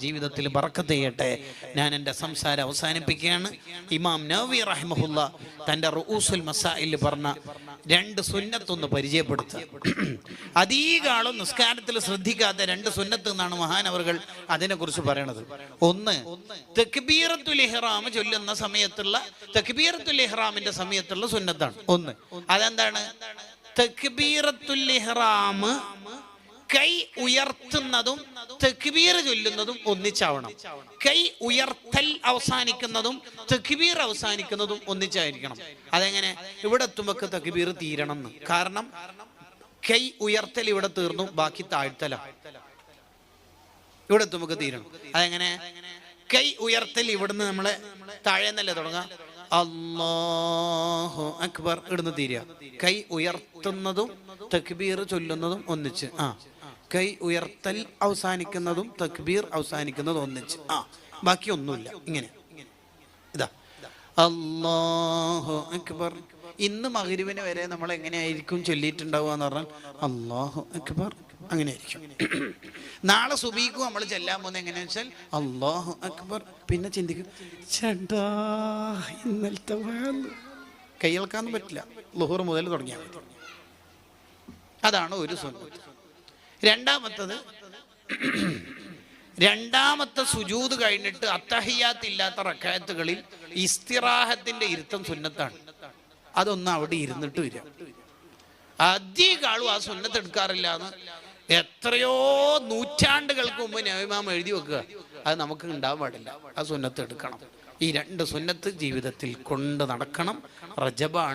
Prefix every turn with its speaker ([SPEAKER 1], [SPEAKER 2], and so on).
[SPEAKER 1] ജീവിതത്തിൽ ബറക്കത്ത് ചെയ്യട്ടെ. ഞാൻ എന്റെ സംസാരം അവസാനിപ്പിക്കുകയാണ്. ഇമാം നവി റഹ്മുല്ല തന്റെ റൂസുൽ മസായിൽ പറഞ്ഞ രണ്ട് സുന്നത്തൊന്ന് പരിചയപ്പെടുത്തുക. അധികാളും നിസ്കാരത്തിൽ ശ്രദ്ധിക്കാത്ത രണ്ട് സുന്നത്ത് എന്നാണ് മഹാനവറുകൾ അതിനെക്കുറിച്ച് പറയണത്. ഒന്ന് തെക്ബീറത്തുൽ ഇഹ്റാം ചൊല്ലുന്ന സമയത്തുള്ള തെക്ബീറത്തുൽ ഇഹ്റാമിന്റെ സമയത്തുള്ള സുന്നത്താണ്. ഒന്ന് അതെന്താണ്? തെക്ബീറത്തുൽ ഇഹ്റാം കൈ ഉയർത്തുന്നതും തെക്ബീർ ചൊല്ലുന്നതും ഒന്നിച്ചാവണം. കൈ ഉയർത്തൽ അവസാനിക്കുന്നതും തെക്ബീർ അവസാനിക്കുന്നതും ഒന്നിച്ചായിരിക്കണം. അതെങ്ങനെ? ഇവിടെ എത്തുമ്പോൾ തെക്ബീർ തീരണം എന്ന് കാരണം കൈ ഉയർത്തൽ ഇവിടെ തീർന്നു ബാക്കി താഴ്ത്തല. ഇവിടെ എത്തുമ്പോൾ തീരണം. അതെങ്ങനെ? കൈ ഉയർത്തൽ ഇവിടുന്ന് നമ്മളെ താഴെ നിന്നല്ലേ തുടങ്ങാം? അല്ലാഹു അക്ബർ ഇടുന്ന് തീരുക. കൈ ഉയർത്തുന്നതും തക്ബീർ ചൊല്ലുന്നതും ഒന്നിച്ച്. ആ. കൈ ഉയർത്തൽ അവസാനിക്കുന്നതും തക്ബീർ അവസാനിക്കുന്നതും ഒന്നിച്ച്. ആ. ബാക്കി ഒന്നുമില്ല. ഇങ്ങനെ. ഇതാ. അല്ലാഹു അക്ബർ. ഇന്ന് മകരിവിന് വരെ നമ്മൾ എങ്ങനെയായിരിക്കും ചൊല്ലിയിട്ടുണ്ടാവുക എന്ന് പറഞ്ഞാൽ അല്ലാഹു അക്ബർ. അങ്ങനെയായിരിക്കും. നാളെ സുബീക്കും നമ്മൾ ചെല്ലാൻ പോകുന്നത് എങ്ങനെയാണെന്ന് വെച്ചാൽ അല്ലാഹു അക്ബർ. പിന്നെ ചിന്തിക്കും ചേട്ടാ ഇന്നലത്തെ വാന്ന് കൈ ഇളക്കാനൊന്നും പറ്റില്ല. ലുഹൂർ മുതൽ തുടങ്ങിയാൽ മതി. അതാണ് ഒരു സുന്നത്ത്. രണ്ടാമത്തത് രണ്ടാമത്തെ സുജൂത് കഴിഞ്ഞിട്ട് അത്തഹിയാത്ത് ഇല്ലാത്ത റക്കായത്തുകളിൽ ഇസ്തിറാഹത്തിന്റെ ഇരുത്തം സുന്നത്താണ്. അതൊന്നും അവിടെ ഇരുന്നിട്ട് വരിക അധികാളും ആ സുന്നത്ത് എടുക്കാറില്ല എന്ന് എത്രയോ നൂറ്റാണ്ടുകൾക്ക് മുമ്പ് നവിമാം എഴുതി വെക്കുക. അത് നമുക്ക് ഉണ്ടാവാൻ പാടില്ല. ആ സുന്നത്ത് എടുക്കണം. ഈ രണ്ട് സുന്നത്ത് ജീവിതത്തിൽ കൊണ്ട് നടക്കണം. റജബാണ്